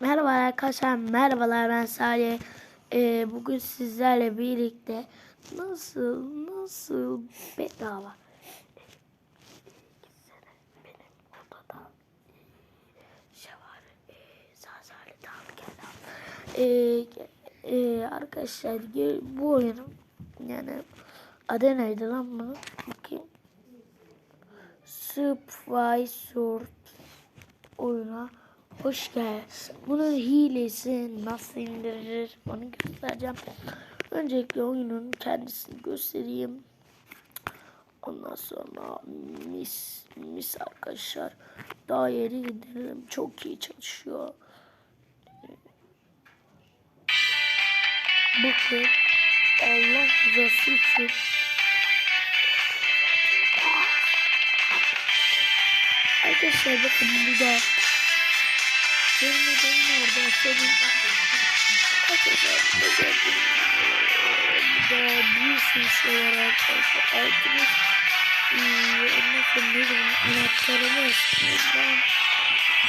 Merhaba arkadaşlar, merhabalar ben Salih. Ee, bugün sizlerle birlikte nasıl nasıl bedava ee, ee, arkadaşlar bu oyunun yani adı neydi lan bunun? Bakayım. Subway oyuna hoş geldiniz. Bunun hilesi nasıl indirilir onu göstereceğim. Öncelikle oyunun kendisini göstereyim. Ondan sonra mis mis arkadaşlar. Daha yeni indirelim. Çok iyi çalışıyor. Bakın Allah rızası için Arkadaşlar bakın orada senin burada bir sürü arkadaşlar altımız sonra ne bileyim anahtarımız buradan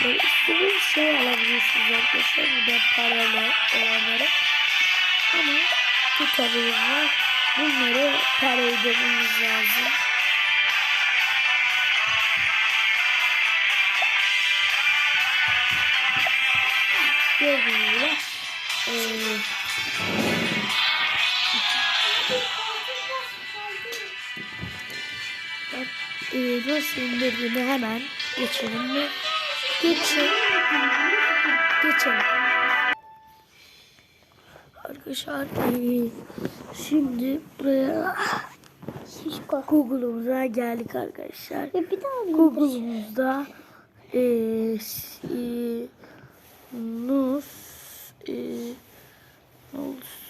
böyle istediğiniz şey alabiliyorsunuz arkadaşlar burada paralı olanları bunları para ödemeniz lazım eee, nasıl indirdiğini hemen geçelim mi? Geçelim. Geçelim. Arkadaşlar eee, şimdi buraya Google'umuza geldik arkadaşlar. Ya bir daha? Google'umuzda s- eee, nus eee, nus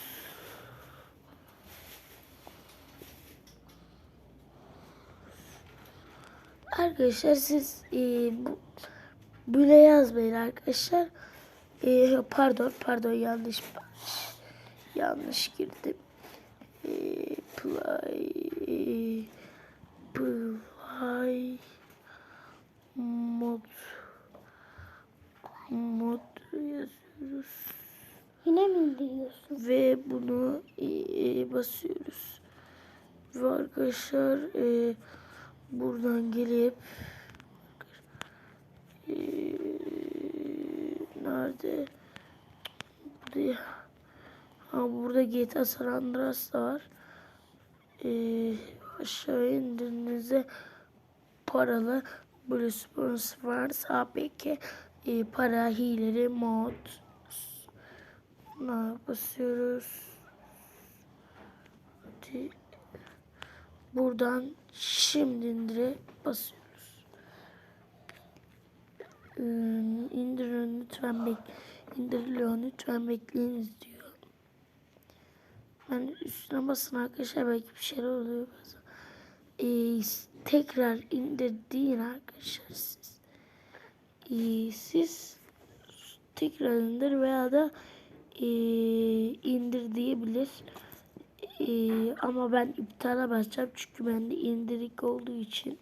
Arkadaşlar siz eee, bu, böyle yazmayın arkadaşlar. Eee, pardon pardon yanlış yanlış girdim. Eee, play play mod mod yazıyoruz Yine mi indiriyorsun? ve bunu e, basıyoruz ve arkadaşlar e, buradan gelip nerede? Buraya. Ha burada GTA San Andreas da var. E, aşağı indirdiğinizde paralı böyle sponsor varsa APK e, para hileri mod. Buna basıyoruz Hadi. Buradan şimdi indire basıyoruz ee, indirin lütfen bek indiriliyor lütfen bekleyiniz diyor ben üstüne basın arkadaşlar belki bir şeyler oluyor bazen e, tekrar indirdiğin arkadaşlar siz. E, siz tekrar indir veya da e, indir diyebilir. E, ama ben iptala basacağım çünkü bende indirik olduğu için.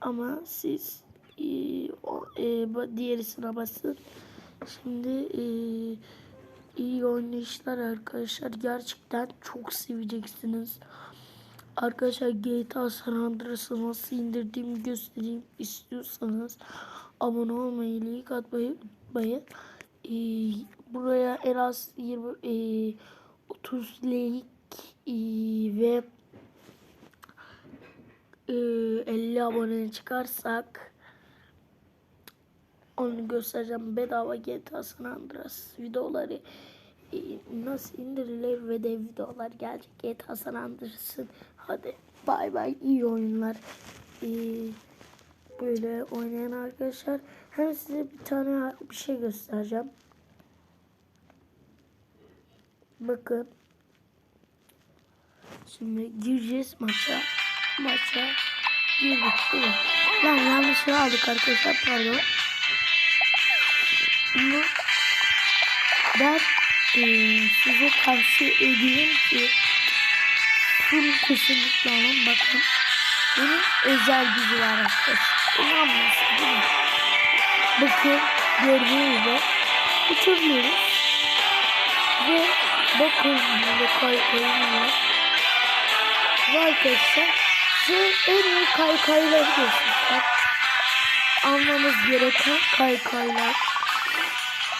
Ama siz e, o, e, diğerisine basın. Şimdi e, iyi oynayışlar arkadaşlar. Gerçekten çok seveceksiniz. Arkadaşlar GTA San Andreas'ı nasıl indirdiğimi göstereyim istiyorsanız abone olmayı, like atmayı unutmayın. Ee, buraya en az 20, e, 30 like ve e, 50 abone çıkarsak onu göstereceğim. Bedava GTA San Andreas videoları e, nasıl indirilir ve de videolar gelecek GTA San Andreas'ın. Hadi bay bay iyi oyunlar. E, böyle oynayan arkadaşlar. Hem size bir tane bir şey göstereceğim. Bakın. Şimdi gireceğiz maça. Maça girdik mi? Lan yanlışlığı aldık arkadaşlar pardon. Bunu ben eee, size tavsiye ediyorum ki bunu kesinlikle alın bakın. Bunun özel gücü var arkadaşlar. İnanmıyorsun değil mi? Bakın gördüğünüz gibi uçurmuyoruz. Ve bakın burada kaykayım var. Arkadaşlar şu en iyi kaykayları göstereceğim. Almamız gereken kaykaylar.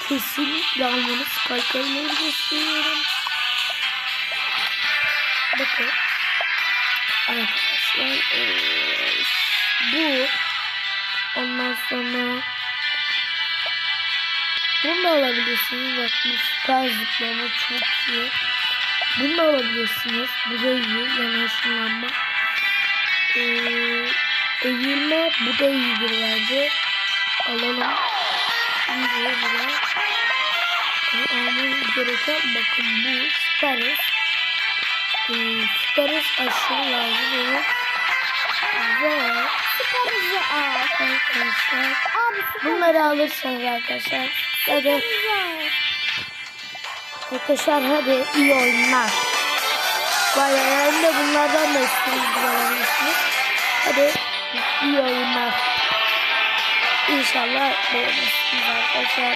Kesinlikle almanız kaykayları gösteriyorum. Bakın. Arkadaşlar bu ondan sonra bunu da alabilirsiniz. Bak bu süper zıplama çok iyi. Bunu da alabilirsiniz. Bu da iyi. Yani ışınlanma. Ee, eğilme bu da iyidir bence. Alalım. İyi bu da. Almamız gereken bakın bu süperiz. Ee, süperiz aşırı lazım olur. Ve Süperizi al. arkadaşlar Abi bunları alırsanız arkadaşlar al. Arkadaşlar hadi iyi oyunlar. Hem de bunlardan da alabilirsiniz. Hadi iyi oyunlar. İnşallah beğenirsiniz arkadaşlar.